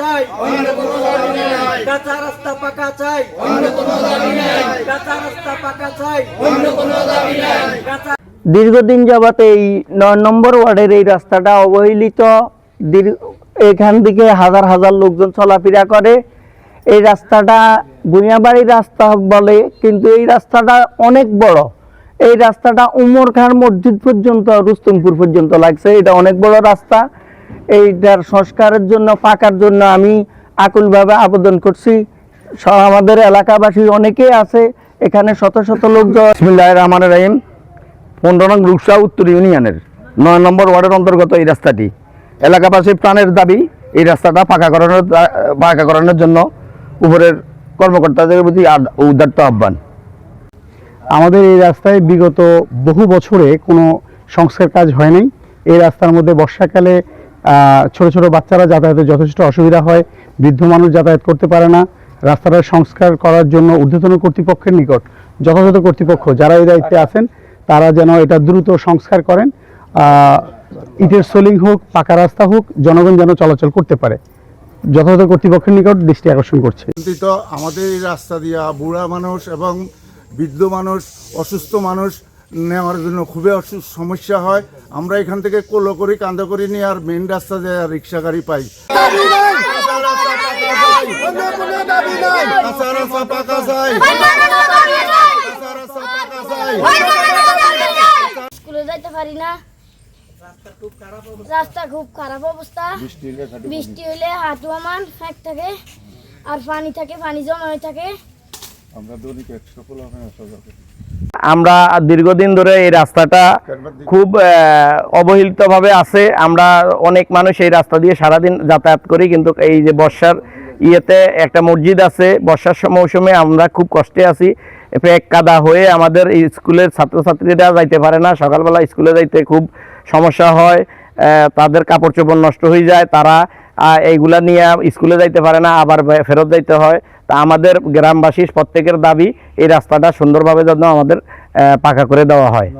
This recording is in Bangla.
চাই। কাঁচা রাস্তা পাকা চাই। কাঁচা রাস্তা পাকা চাই। দীর্ঘদিন যাবত এই নয় নম্বর ওয়ার্ডের এই রাস্তাটা অবহেলিত। এখান থেকে হাজার হাজার লোকজন চলাফেরা করে। এই রাস্তাটা বুনিয়াবাড়ি রাস্তা বলে, কিন্তু এই রাস্তাটা অনেক বড়। এই রাস্তাটা উমর খান মসজিদ পর্যন্ত, রুস্তমপুর পর্যন্ত লাগছে। এটা অনেক বড় রাস্তা। এইটার সংস্কারের জন্য পাকার জন্য আমি আকুলভাবে আবেদন করছি। আমাদের এলাকাবাসী অনেকেই আছে এখানে শত শত লোকজন। বিসমিল্লাহ রহমান রহিম। পনেরো নং রূপসা উত্তর ইউনিয়নের নয় নম্বর ওয়ার্ডের অন্তর্গত এই রাস্তাটি। এলাকাবাসীর প্রাণের দাবি এই রাস্তাটা পাকা করানোর পাকা করানোর জন্য উপরের কর্মকর্তাদের প্রতি উদার্ত আহ্বান। আমাদের এই রাস্তায় বিগত বহু বছরে কোনো সংস্কার কাজ হয়নি এই রাস্তার মধ্যে বর্ষাকালে ছোট ছোট বাচ্চারা যাতায়াতে যথেষ্ট অসুবিধা হয়। বৃদ্ধ মানুষ যাতায়াত করতে পারে না। রাস্তাটা সংস্কার করার জন্য ঊর্ধ্বতন কর্তৃপক্ষের নিকট, যথাযথ কর্তৃপক্ষ যারা এই দায়িত্বে আছেন, তারা যেন এটা দ্রুত সংস্কার করেন। ইটের সোলিং হোক, পাকা রাস্তা হোক, জনগণ যেন চলাচল করতে পারে। যথাযথ কর্তৃপক্ষের নিকট দৃষ্টি আকর্ষণ করছে। আমাদের এই রাস্তা দিয়া বুড়া মানুষ এবং বৃদ্ধ মানুষ, অসুস্থ মানুষ নেওয়ার জন্য খুবই সমস্যা হয়। আমরা এখান থেকে কোলো করি কান্দা করি নিয়ে আর মেন রাস্তা যায় আর রিক্সা গাড়ি পাই। স্কুলে যাইতে পারি না। রাস্তা খুব খারাপ অবস্থা। বৃষ্টি হলে হাঁটু আমার ফ্যাক থাকে আর পানি থাকে পানি জমা হয়ে থাকে। আমরা দীর্ঘদিন ধরে এই রাস্তাটা খুব অবহেলিতভাবে আছে। আমরা অনেক মানুষ এই রাস্তা দিয়ে সারাদিন যাতায়াত করি, কিন্তু এই যে বর্ষার ইয়েতে একটা মসজিদ আছে, বর্ষার মৌসুমে আমরা খুব কষ্টে আছি। এক কাদা হয়ে আমাদের স্কুলের ছাত্রছাত্রীরা যাইতে পারে না। সকালবেলা স্কুলে যাইতে খুব সমস্যা হয় তাদের কাপড় চোপড় নষ্ট হয়ে যায়, তারা এইগুলা নিয়ে স্কুলে যাইতে পারে না, আবার ফেরত যাইতে হয়। তা আমাদের গ্রামবাসী প্রত্যেকের দাবি, এই রাস্তাটা সুন্দরভাবে যেন আমাদের পাকা করে দেওয়া হয়।